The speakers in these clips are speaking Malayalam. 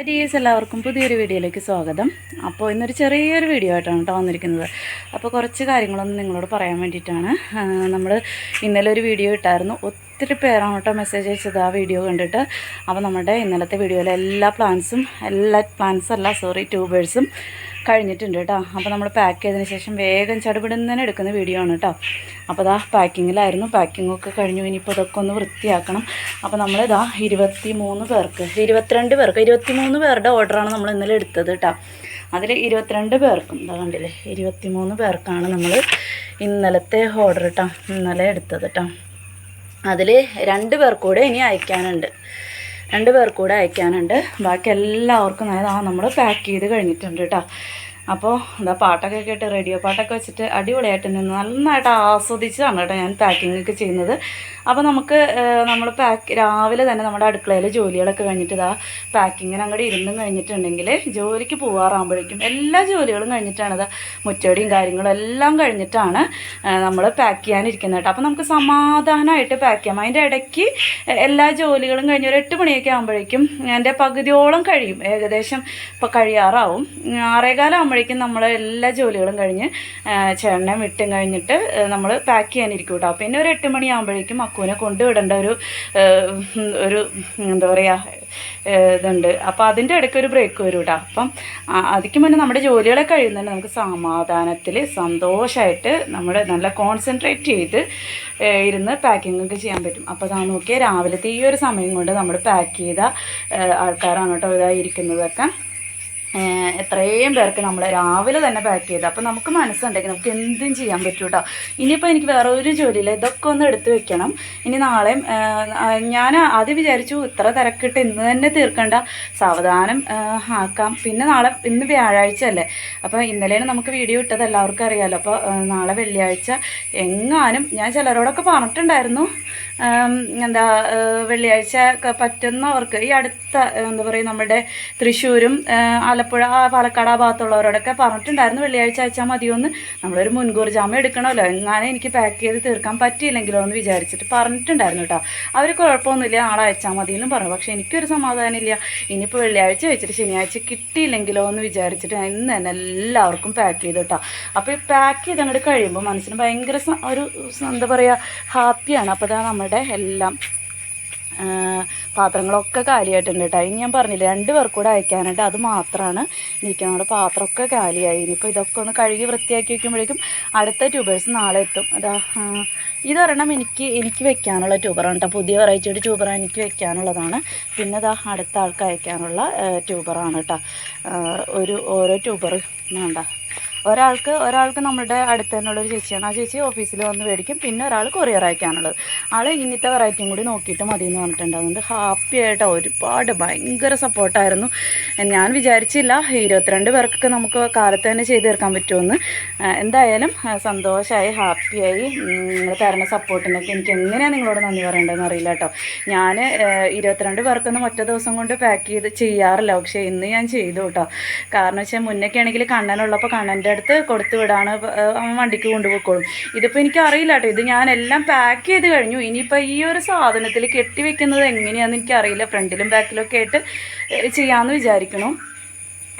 ഹരീസ് എല്ലാവർക്കും പുതിയൊരു വീഡിയോയിലേക്ക് സ്വാഗതം. അപ്പോൾ ഇന്നൊരു ചെറിയൊരു വീഡിയോ ആയിട്ടാണ് കേട്ടോ വന്നിരിക്കുന്നത്. അപ്പോൾ കുറച്ച് കാര്യങ്ങളൊന്നും നിങ്ങളോട് പറയാൻ വേണ്ടിയിട്ടാണ്. നമ്മൾ ഇന്നലെ ഒരു വീഡിയോ ഇട്ടായിരുന്നു. ഒത്തിരി പേരാണ് കേട്ടോ മെസ്സേജ് അയച്ചത് ആ വീഡിയോ കണ്ടിട്ട്. അപ്പോൾ നമ്മുടെ ഇന്നലത്തെ വീഡിയോയിലെ എല്ലാ പ്ലാൻസും എല്ലാ പ്ലാൻസ് അല്ല സോറി ട്യൂബേഴ്സും കഴിഞ്ഞിട്ടുണ്ട് കേട്ടോ. അപ്പോൾ നമ്മൾ പാക്ക് ചെയ്തതിന് ശേഷം വേഗം ചടുപിടുന്നതിന് എടുക്കുന്ന വീഡിയോ ആണ് കേട്ടോ. അപ്പോൾ ഇതാ പാക്കിങ്ങിലായിരുന്നു പാക്കിങ്ങൊക്കെ കഴിഞ്ഞു. ഇനിയിപ്പോൾ ഇതൊക്കെ ഒന്ന് വൃത്തിയാക്കണം. അപ്പോൾ നമ്മൾ ഇതാ ഇരുപത്തി മൂന്ന് പേർക്ക് ഇരുപത്തിരണ്ട് പേർക്ക് ഇരുപത്തി മൂന്ന് പേരുടെ ഓർഡറാണ് നമ്മൾ ഇന്നലെ എടുത്തത് കേട്ടോ. അതിൽ ഇരുപത്തിരണ്ട് പേർക്കും ഇതാ കണ്ടില്ലേ ഇരുപത്തി മൂന്ന് പേർക്കാണ് നമ്മൾ ഇന്നലത്തെ ഓർഡർ കേട്ടോ ഇന്നലെ എടുത്തത് കേട്ടോ. അതിൽ രണ്ട് പേർക്കൂടെ കൂടെ ഇനി അയക്കാനുണ്ട്. രണ്ട് പേർ അയക്കാനുണ്ട്. ബാക്കി എല്ലാവർക്കും ആ നമ്മൾ പാക്ക് ചെയ്ത് കഴിഞ്ഞിട്ടുണ്ട് കേട്ടോ അപ്പോൾ എന്താ പാട്ടൊക്കെ കേട്ട് റേഡിയോ പാട്ടൊക്കെ വെച്ചിട്ട് അടിപൊളിയായിട്ട് നിന്ന് നന്നായിട്ട് ആസ്വദിച്ചതാണ് കേട്ടോ ഞാൻ പാക്കിംഗ് ഒക്കെ ചെയ്യുന്നത്. അപ്പോൾ നമുക്ക് നമ്മൾ പാക്ക് രാവിലെ തന്നെ നമ്മുടെ അടുക്കളയിൽ ജോലികളൊക്കെ കഴിഞ്ഞിട്ട് ഇതാ പാക്കിങ്ങിന് അങ്ങോട്ട് ഇരുന്നും കഴിഞ്ഞിട്ടുണ്ടെങ്കിൽ ജോലിക്ക് പോകാറാകുമ്പോഴേക്കും എല്ലാ ജോലികളും കഴിഞ്ഞിട്ടാണ് ഇതാ മുറ്റടിയും കാര്യങ്ങളും എല്ലാം കഴിഞ്ഞിട്ടാണ് നമ്മൾ പാക്ക് ചെയ്യാനിരിക്കുന്നത് കേട്ടോ. അപ്പോൾ നമുക്ക് സമാധാനമായിട്ട് പാക്ക് ചെയ്യാം. അതിന്റെ ഇടയ്ക്ക് എല്ലാ ജോലികളും കഴിഞ്ഞ് ഒരു എട്ട് മണിയൊക്കെ ആകുമ്പോഴേക്കും എന്റെ പകുതിയോളം കഴിയും. ഏകദേശം ഇപ്പോൾ കഴിയാറാവും. ആറേകാലാകുമ്പോഴേക്കും നമ്മൾ എല്ലാ ജോലികളും കഴിഞ്ഞ് ചേട്ടനെ വിട്ടും കഴിഞ്ഞിട്ട് നമ്മൾ പാക്ക് ചെയ്യാനിരിക്കും കേട്ടോ പിന്നെ ഒരു എട്ട് മണിയാകുമ്പോഴേക്കും അക്കുവിനെ കൊണ്ടുവിടേണ്ട ഒരു ഒരു എന്താ പറയുക ഇതുണ്ട്. അപ്പോൾ അതിന്റെ ഇടയ്ക്ക് ഒരു ബ്രേക്ക് വരും കേട്ടോ അപ്പം അതിക്ക് മുന്നേ നമ്മുടെ ജോലികളൊക്കെ കഴിയുന്നുണ്ട്. നമുക്ക് സമാധാനത്തിൽ സന്തോഷമായിട്ട് നമ്മൾ നല്ല കോൺസെൻട്രേറ്റ് ചെയ്ത് ഇരുന്ന് പാക്കിംഗ് ഒക്കെ ചെയ്യാൻ പറ്റും. അപ്പോൾ അതാ നോക്കിയാൽ രാവിലത്തെ ഈ ഒരു സമയം കൊണ്ട് നമ്മൾ പാക്ക് ചെയ്ത ആൾക്കാരാണ് കേട്ടോ ഇതായി ഇരിക്കുന്നതൊക്കെ. ഏഹ് എത്രയും പേർക്ക് നമ്മൾ രാവിലെ തന്നെ പാക്ക് ചെയ്ത്. അപ്പോൾ നമുക്ക് മനസ്സുണ്ടെങ്കിൽ നമുക്ക് എന്തും ചെയ്യാൻ പറ്റും കേട്ടോ ഇനിയിപ്പോൾ എനിക്ക് വേറെ ഒരു ജോലിയില്ല. ഇതൊക്കെ ഒന്ന് എടുത്തു വെക്കണം. ഇനി നാളെയും ഞാൻ ആദ്യം വിചാരിച്ചു ഇത്ര തിരക്കിട്ട് ഇന്ന് തന്നെ തീർക്കണ്ട. സാവധാനം ആക്കാം. പിന്നെ നാളെ ഇന്ന് വ്യാഴാഴ്ച അല്ലേ? അപ്പോൾ ഇന്നലെയാണ് നമുക്ക് വീഡിയോ ഇട്ടത്. എല്ലാവർക്കും അറിയാമല്ലോ അപ്പോൾ നാളെ വെള്ളിയാഴ്ച എങ്ങാനും ഞാൻ ചിലരോടൊക്കെ പറഞ്ഞിട്ടുണ്ടായിരുന്നു. എന്താ വെള്ളിയാഴ്ച പറ്റുന്നവർക്ക് ഈ അടുത്ത എന്താ പറയുക നമ്മുടെ തൃശ്ശൂരും ആലപ്പുഴ ആ പാലക്കാട് ആ ഭാഗത്തുള്ളവരോടൊക്കെ പറഞ്ഞിട്ടുണ്ടായിരുന്നു. വെള്ളിയാഴ്ച അയച്ചാൽ മതിയോന്ന്. നമ്മളൊരു മുൻകൂർ ജാമ്യം എടുക്കണമല്ലോ. എങ്ങനെ എനിക്ക് പാക്ക് ചെയ്ത് തീർക്കാൻ പറ്റിയില്ലെങ്കിലോ എന്ന് വിചാരിച്ചിട്ട് പറഞ്ഞിട്ടുണ്ടായിരുന്നു കേട്ടോ. അവർ കുഴപ്പമൊന്നുമില്ല. ആളെ അയച്ചാൽ മതി എന്നും പറഞ്ഞു. പക്ഷേ എനിക്കൊരു സമാധാനമില്ല. ഇനിയിപ്പോൾ വെള്ളിയാഴ്ച വെച്ചിട്ട് ശനിയാഴ്ച കിട്ടിയില്ലെങ്കിലോ എന്ന് വിചാരിച്ചിട്ട് ഇന്ന് തന്നെ എല്ലാവർക്കും പാക്ക് ചെയ്തു കേട്ടോ. അപ്പോൾ ഈ പാക്ക് ചെയ്ത് അങ്ങോട്ട് കഴിയുമ്പോൾ മനസ്സിന് ഭയങ്കര ഒരു എന്താ പറയുക ഹാപ്പിയാണ്. അപ്പോൾ അതാണ് നമ്മുടെ എല്ലാം പാത്രങ്ങളൊക്കെ കാലിയായിട്ടുണ്ട് കേട്ടോ ഇനി ഞാൻ പറഞ്ഞില്ല രണ്ട് പേർ കൂടെ അയക്കാനുണ്ട്. അത് മാത്രമാണ് നിൽക്കുന്നത് നമ്മുടെ പാത്രമൊക്കെ കാലിയായി. ഇനിയിപ്പോൾ ഇതൊക്കെ ഒന്ന് കഴുകി വൃത്തിയാക്കി വയ്ക്കുമ്പോഴേക്കും അടുത്ത ട്യൂബേഴ്സ് നാളെ എത്തും. അതാ ഇത് ഇതൊരെണ്ണം എനിക്ക് എനിക്ക് വെക്കാനുള്ള ട്യൂബറാണ് കേട്ടോ പുതിയ വെറൈറ്റിയുടെ ട്യൂബർ എനിക്ക് വെക്കാനുള്ളതാണ്. പിന്നെ അതാ അടുത്ത ആൾക്ക് അയക്കാനുള്ള ട്യൂബറാണ് കേട്ടോ ഒരു ഓരോ ട്യൂബർ വേണ്ട. ഒരാൾക്ക് ഒരാൾക്ക് നമ്മളുടെ അടുത്ത് തന്നെയുള്ള ഒരു ചേച്ചിയാണ്. ആ ചേച്ചി ഓഫീസിൽ വന്ന് മേടിക്കും. പിന്നെ ഒരാൾ കൊറിയർ അയക്കാനുള്ളത്. ആൾ ഇങ്ങനത്തെ വെറൈറ്റിയും കൂടി നോക്കിയിട്ട് മതി എന്ന് പറഞ്ഞിട്ടുണ്ട്. അതുകൊണ്ട് ഹാപ്പി ആയിട്ട് ഒരുപാട് ഭയങ്കര സപ്പോർട്ടായിരുന്നു ഞാൻ വിചാരിച്ചില്ല ഇരുപത്തിരണ്ട് പേർക്കൊക്കെ നമുക്ക് കാലത്ത് തന്നെ ചെയ്ത് തീർക്കാൻ പറ്റുമെന്ന്. എന്തായാലും സന്തോഷമായി ഹാപ്പിയായി നിങ്ങൾ തരുന്ന സപ്പോർട്ടിനൊക്കെ എനിക്ക് എങ്ങനെയാണ് നിങ്ങളോട് നന്ദി പറയേണ്ടതെന്ന് അറിയില്ല കേട്ടോ. ഞാൻ ഇരുപത്തിരണ്ട് പേർക്കൊന്നും ഒറ്റ ദിവസം കൊണ്ട് പാക്ക് ചെയ്ത് ചെയ്യാറില്ല. പക്ഷേ ഇന്ന് ഞാൻ ചെയ്തു കേട്ടോ. കാരണം വെച്ചാൽ മുന്നൊക്കെ ആണെങ്കിൽ കണ്ണനുള്ളപ്പോൾ കണ്ണന്റെ അടുത്ത് കൊടുത്തു വിടാണ് വണ്ടിക്ക് കൊണ്ടുപോയിക്കോളും. ഇതിപ്പോൾ എനിക്ക് അറിയില്ല കേട്ടോ ഇത് ഞാൻ എല്ലാം പാക്ക് ചെയ്ത് കഴിഞ്ഞു. ഇനിയിപ്പോൾ ഈ ഒരു സാധനത്തിൽ കെട്ടി വെക്കുന്നത് എങ്ങനെയാണെന്ന് എനിക്കറിയില്ല. ഫ്രണ്ടിലും ബാക്കിലും ഒക്കെ ആയിട്ട് ചെയ്യാമെന്ന് വിചാരിക്കണം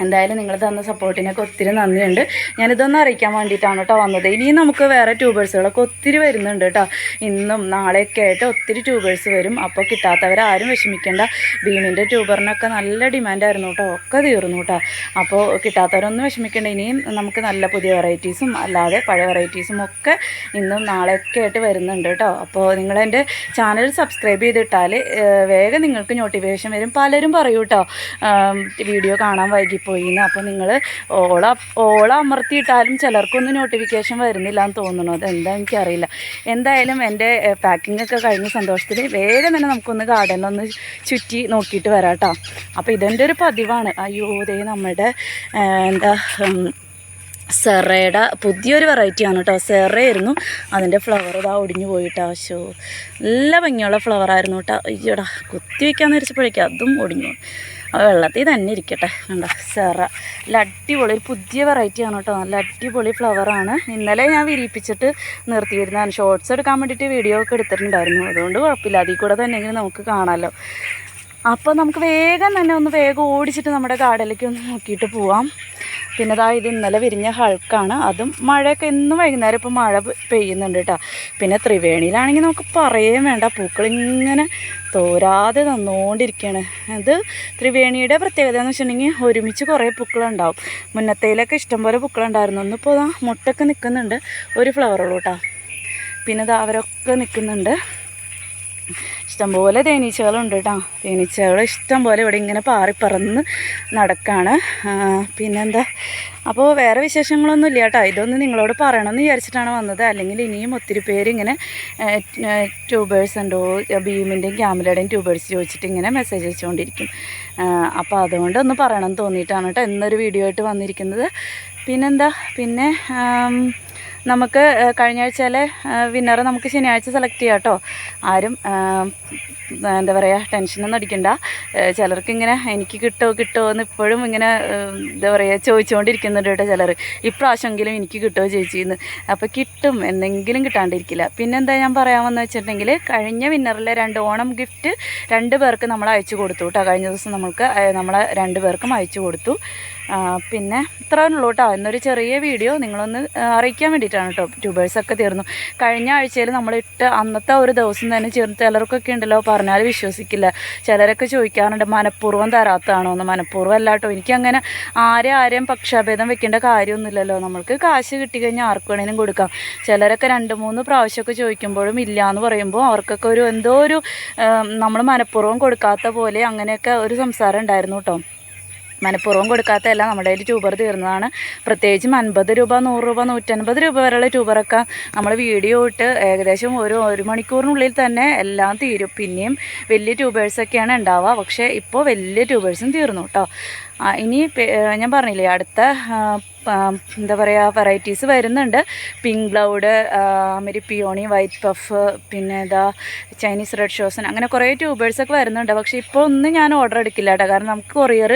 എന്തായാലും നിങ്ങൾ തന്ന സപ്പോർട്ടിനൊക്കെ ഒത്തിരി നന്ദിയുണ്ട്. ഞാനിതൊന്ന് അറിയിക്കാൻ വേണ്ടിയിട്ടാണ് കേട്ടോ വന്നത്. ഇനിയും നമുക്ക് വേറെ ട്യൂബേഴ്സുകളൊക്കെ ഒത്തിരി വരുന്നുണ്ട് കേട്ടോ. ഇന്നും നാളെയൊക്കെ ആയിട്ട് ഒത്തിരി ട്യൂബേഴ്സ് വരും. അപ്പോൾ കിട്ടാത്തവരാരും വിഷമിക്കേണ്ട. ഭീമിന്റെ ട്യൂബറിനൊക്കെ നല്ല ഡിമാൻഡായിരുന്നു കേട്ടോ. ഒക്കെ തീർന്നു കേട്ടോ. അപ്പോൾ കിട്ടാത്തവരൊന്നും വിഷമിക്കേണ്ട. ഇനിയും നമുക്ക് നല്ല പുതിയ വെറൈറ്റീസും അല്ലാതെ പഴയ വെറൈറ്റീസും ഒക്കെ ഇന്നും നാളെയൊക്കെ ആയിട്ട് വരുന്നുണ്ട് കേട്ടോ. അപ്പോൾ നിങ്ങളെന്റെ ചാനൽ സബ്സ്ക്രൈബ് ചെയ്തിട്ടാൽ വേഗം നിങ്ങൾക്ക് നോട്ടിഫിക്കേഷൻ വരും. പലരും പറയൂ കേട്ടോ. വീഡിയോ കാണാൻ വൈകിപ്പോയി എന്ന് അപ്പോൾ നിങ്ങൾ ഓള ഓള അമർത്തിയിട്ടാലും ചിലർക്കൊന്നും നോട്ടിഫിക്കേഷൻ വരുന്നില്ല എന്ന് തോന്നുന്നു അതെന്താ എനിക്കറിയില്ല. എന്തായാലും എന്റെ പാക്കിംഗ് ഒക്കെ കഴിഞ്ഞ സന്തോഷത്തിൽ വേഗം തന്നെ നമുക്കൊന്ന് ഗാർഡനിലൊന്ന് ചുറ്റി നോക്കിയിട്ട് വരാം കേട്ടോ അപ്പോൾ ഇതെന്റെ ഒരു പതിവാണ്. അയ്യോ ദേ നമ്മുടെ എന്താ സെറയുടെ പുതിയൊരു വെറൈറ്റിയാണ് കേട്ടോ സെറയായിരുന്നു. അതിന്റെ ഫ്ലവർ ഇതാ ഒടിഞ്ഞു പോയിട്ടാ. ഷോ നല്ല ഭംഗിയുള്ള ഫ്ലവറായിരുന്നു കേട്ടോ അയ്യോടാ കുത്തി വയ്ക്കാമെന്ന് വെച്ചപ്പോഴേക്കും അതും ഒടിഞ്ഞു. പോയി. വെള്ളത്തിൽ തന്നെ ഇരിക്കട്ടെ. കണ്ട സെറ. നല്ല അടിപൊളി ഒരു പുതിയ വെറൈറ്റിയാണ് കേട്ടോ. നല്ല അടിപൊളി ഫ്ലവറാണ് ഇന്നലെ ഞാൻ വിരിയിപ്പിച്ചിട്ട് നിർത്തിയിരുന്നതാണ്. ഷോർട്സ് എടുക്കാൻ വേണ്ടിയിട്ട് വീഡിയോ ഒക്കെ എടുത്തിട്ടുണ്ടായിരുന്നു. അതുകൊണ്ട് കുഴപ്പമില്ല. അതിൽ കൂടെ തന്നെയെങ്കിലും നമുക്ക് കാണാമല്ലോ അപ്പോൾ നമുക്ക് വേഗം തന്നെ ഒന്ന് വേഗം ഓടിച്ചിട്ട് നമ്മുടെ ഗാർഡനിലേക്ക് ഒന്ന് നോക്കിയിട്ട് പോവാം. പിന്നെ ഇതാ ഇത് ഇന്നലെ വിരിഞ്ഞ ഹൾക്കാണ്. അതും മഴയൊക്കെ ഇന്നും വൈകുന്നേരം ഇപ്പോൾ മഴ പെയ്യുന്നുണ്ട് കേട്ടോ പിന്നെ ത്രിവേണിയിലാണെങ്കിൽ നമുക്ക് പറയുകയും വേണ്ട. പൂക്കൾ ഇങ്ങനെ തോരാതെ തന്നുകൊണ്ടിരിക്കുകയാണ് അത് ത്രിവേണിയുടെ പ്രത്യേകത എന്ന് വെച്ചിട്ടുണ്ടെങ്കിൽ ഒരുമിച്ച് കുറേ പൂക്കളുണ്ടാവും. മുന്നത്തേലൊക്കെ ഇഷ്ടംപോലെ പൂക്കളുണ്ടായിരുന്നു. ഒന്നിപ്പോൾ ഇതാ മുട്ടൊക്കെ നിൽക്കുന്നുണ്ട്. ഒരു ഫ്ലവറുള്ളൂ കേട്ടോ പിന്നെ ഇതാ അവരൊക്കെ നിൽക്കുന്നുണ്ട്. ഇഷ്ടംപോലെ തേനീച്ചകളുണ്ട് കേട്ടോ തേനീച്ചകൾ ഇഷ്ടംപോലെ ഇവിടെ ഇങ്ങനെ പാറിപ്പറന്ന് നടക്കാണ്. പിന്നെന്താ? അപ്പോൾ വേറെ വിശേഷങ്ങളൊന്നും ഇല്ല കേട്ടോ ഇതൊന്ന് നിങ്ങളോട് പറയണമെന്ന് വിചാരിച്ചിട്ടാണ് വന്നത്. അല്ലെങ്കിൽ ഇനിയും ഒത്തിരി പേര് ഇങ്ങനെ ട്യൂബേഴ്സ് ഉണ്ടോ? ഭീമിന്റെയും ക്യാമിലയുടെയും ട്യൂബേഴ്സ് ചോദിച്ചിട്ട് ഇങ്ങനെ മെസ്സേജ് അയച്ചുകൊണ്ടിരിക്കും. അപ്പോൾ അതുകൊണ്ട് ഒന്ന് പറയണമെന്ന് തോന്നിയിട്ടാണ് കേട്ടോ എന്നൊരു വീഡിയോ ആയിട്ട് വന്നിരിക്കുന്നത്. പിന്നെന്താ? പിന്നെ നമുക്ക് കഴിഞ്ഞ ആഴ്ചയിലെ വിന്നറെ നമുക്ക് ശനിയാഴ്ച സെലക്ട് ചെയ്യാം കേട്ടോ. ആരും എന്താ പറയുക ടെൻഷനൊന്നും അടിക്കണ്ട. ചിലർക്ക് ഇങ്ങനെ എനിക്ക് കിട്ടുമോ കിട്ടുമോ എന്ന് ഇപ്പോഴും ഇങ്ങനെ എന്താ പറയുക ചോദിച്ചുകൊണ്ടിരിക്കുന്നുണ്ട് കേട്ടോ ചിലർ ഇപ്രാവശ്യമെങ്കിലും എനിക്ക് കിട്ടുമോ ചേച്ചിന്ന് അപ്പോൾ കിട്ടും എന്തെങ്കിലും കിട്ടാണ്ടിരിക്കില്ല. പിന്നെന്താ ഞാൻ പറയാമെന്ന് വെച്ചിട്ടുണ്ടെങ്കിൽ കഴിഞ്ഞ വിന്നറിലെ രണ്ട് ഓണം ഗിഫ്റ്റ് രണ്ട് പേർക്ക് നമ്മൾ അയച്ചു കൊടുത്തു കേട്ടോ. കഴിഞ്ഞ ദിവസം നമ്മൾക്ക് നമ്മളെ രണ്ട് പേർക്കും അയച്ചു കൊടുത്തു. പിന്നെ ഇത്രേ ഉള്ളൂ കേട്ടോ. എന്നൊരു ചെറിയ വീഡിയോ നിങ്ങളൊന്ന് അറിയിക്കാൻ വേണ്ടിയിട്ടാണ് കേട്ടോ. ട്യൂബേഴ്സൊക്കെ തീർന്നു. കഴിഞ്ഞ ആഴ്ചയിൽ നമ്മളിട്ട് അന്നത്തെ ഒരു ദിവസം തന്നെ ചേർന്ന് ചിലർക്കൊക്കെ ഉണ്ടല്ലോ പറഞ്ഞാൽ വിശ്വസിക്കില്ല. ചിലരൊക്കെ ചോദിക്കാറുണ്ട് മനഃപൂർവം തരാത്തതാണോ? എന്ന്. മനഃപൂർവം അല്ല കേട്ടോ. എനിക്കങ്ങനെ ആരെ ആരെയും പക്ഷാഭേദം വെക്കേണ്ട കാര്യമൊന്നുമില്ലല്ലോ. നമ്മൾക്ക് കാശ് കിട്ടിക്കഴിഞ്ഞാൽ ആർക്ക് വേണേലും കൊടുക്കാം. ചിലരൊക്കെ രണ്ട് മൂന്ന് പ്രാവശ്യമൊക്കെ ചോദിക്കുമ്പോഴും ഇല്ല എന്ന് പറയുമ്പോൾ അവർക്കൊക്കെ ഒരു എന്തോ ഒരു നമ്മൾ മനഃപൂർവം കൊടുക്കാത്ത പോലെ അങ്ങനെയൊക്കെ ഒരു സംസാരം ഉണ്ടായിരുന്നു കേട്ടോ. മനഃപൂർവം കൊടുക്കാത്തതല്ല. നമ്മുടെ കയ്യിൽ ട്യൂബർ തീർന്നതാണ്. പ്രത്യേകിച്ചും അൻപത് രൂപ നൂറ് രൂപ നൂറ്റൻപത് രൂപ വരെയുള്ള ട്യൂബറൊക്കെ നമ്മൾ വീഡിയോ ഇട്ട് ഏകദേശം ഒരു ഒരു മണിക്കൂറിനുള്ളിൽ തന്നെ എല്ലാം തീരും. പിന്നെയും വലിയ ട്യൂബേഴ്സൊക്കെയാണ് ഉണ്ടാവുക. പക്ഷേ ഇപ്പോൾ വലിയ ട്യൂബേഴ്സും തീർന്നു കേട്ടോ. ഇനി ഞാൻ പറഞ്ഞില്ലേ അടുത്ത എന്താ പറയുക വെറൈറ്റീസ് വരുന്നുണ്ട്. പിങ്ക് ബ്ലൗഡ് അമരി പിയോണി വൈറ്റ് പഫ് പിന്നെ ഇതാ ചൈനീസ് റെഡ് ഷോസൻ അങ്ങനെ കുറേ ട്യൂബേഴ്സൊക്കെ വരുന്നുണ്ട്. പക്ഷേ ഇപ്പോൾ ഒന്നും ഞാൻ ഓർഡർ എടുക്കില്ല കേട്ടോ കാരണം നമുക്ക് കൊറിയർ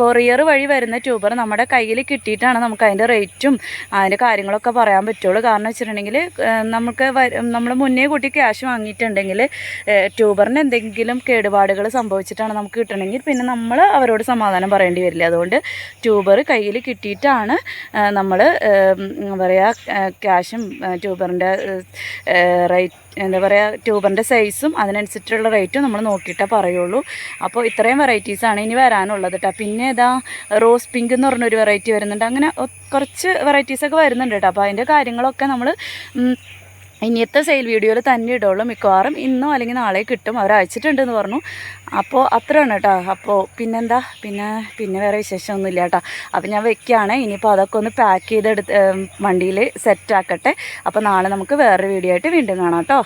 കൊറിയർ വഴി വരുന്ന ട്യൂബർ നമ്മുടെ കയ്യിൽ കിട്ടിയിട്ടാണ് നമുക്ക് അതിന്റെ റേറ്റും അതിന്റെ കാര്യങ്ങളൊക്കെ പറയാൻ പറ്റുള്ളൂ. കാരണം വെച്ചിട്ടുണ്ടെങ്കിൽ നമുക്ക് നമ്മൾ മുന്നേ കൂട്ടി ക്യാഷ് വാങ്ങിയിട്ടുണ്ടെങ്കിൽ ട്യൂബറിന് എന്തെങ്കിലും കേടുപാടുകൾ സംഭവിച്ചിട്ടാണ് നമുക്ക് കിട്ടണമെങ്കിൽ പിന്നെ നമ്മൾ അവരോട് സമാധാനം പറയേണ്ടി വരില്ല. അതുകൊണ്ട് ട്യൂബർ കയ്യിൽ കിട്ടിയിട്ടാണ് നമ്മൾ എന്താ പറയുക ക്യാഷും ട്യൂബറിന്റെ റേറ്റ് എന്താ പറയുക ട്യൂബറിന്റെ സൈസും അതിനനുസരിച്ചുള്ള റേറ്റും നമ്മൾ നോക്കിയിട്ടേ പറയുള്ളൂ. അപ്പോൾ ഇത്രയും വെറൈറ്റീസാണ് ഇനി വരാനുള്ളത് കേട്ടോ പിന്നെ ഇതാ റോസ് പിങ്ക് എന്ന് പറഞ്ഞൊരു വെറൈറ്റി വരുന്നുണ്ട്. അങ്ങനെ കുറച്ച് വെറൈറ്റീസൊക്കെ വരുന്നുണ്ട് കേട്ടോ അപ്പോൾ അതിന്റെ കാര്യങ്ങളൊക്കെ നമ്മൾ ഇനിയത്തെ സെയിൽ വീഡിയോയിൽ തന്നെ ഇടുള്ളൂ മിക്കവാറും ഇന്നോ അല്ലെങ്കിൽ നാളെ കിട്ടും. അവർ അയച്ചിട്ടുണ്ടെന്ന് പറഞ്ഞു. അപ്പോൾ അത്രയാണ് കേട്ടോ. അപ്പോൾ പിന്നെന്താ? പിന്നെ പിന്നെ വേറെ വിശേഷമൊന്നുമില്ല കേട്ടോ. അപ്പോൾ ഞാൻ വെക്കുകയാണ് ഇനിയിപ്പോൾ അതൊക്കെ ഒന്ന് പാക്ക് ചെയ്തെടുത്ത് വണ്ടിയിൽ സെറ്റാക്കട്ടെ അപ്പോൾ നാളെ നമുക്ക് വേറൊരു വീഡിയോ ആയിട്ട് വീണ്ടും കാണാം കേട്ടോ.